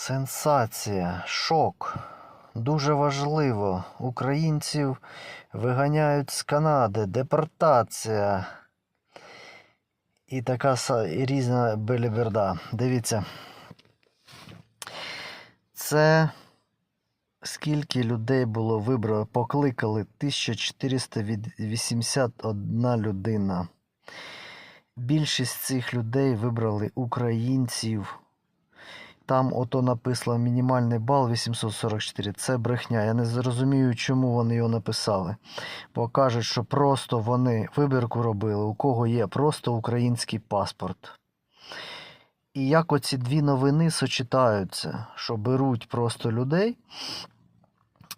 Сенсація, шок. Дуже важливо. Українців виганяють з Канади. Депортація. І така і різна беліберда. Дивіться. Це скільки людей було вибрано, покликали 1481 людина. Більшість цих людей вибрали українців. Там ото написано мінімальний бал 844. Це брехня. Я не зрозумію, чому вони його написали. Бо кажуть, що просто вони вибірку робили, у кого є просто український паспорт. І як оці дві новини сочетаються, що беруть просто людей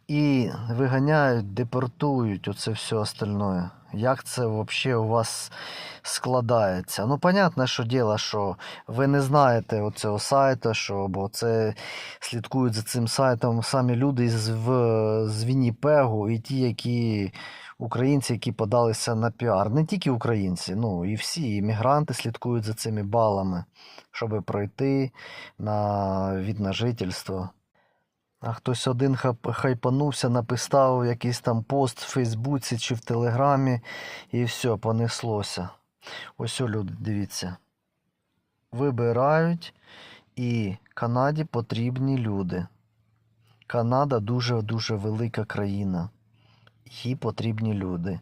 і виганяють, депортують оце все остальное. Як це взагалі у вас складається? Ну, понятне, що діло, що ви не знаєте оцього сайту, що, бо це слідкують за цим сайтом самі люди з, в, з Вінніпегу і ті, які українці, які подалися на піар. Не тільки українці, ну і всі іммігранти слідкують за цими балами, щоб пройти на від на жительство. А хтось один хайпанувся, написав якийсь там пост в Фейсбуці чи в Телеграмі, і все, понеслося. Ось люди, дивіться. Вибирають, і Канаді потрібні люди. Канада дуже-дуже велика країна. Їй потрібні люди.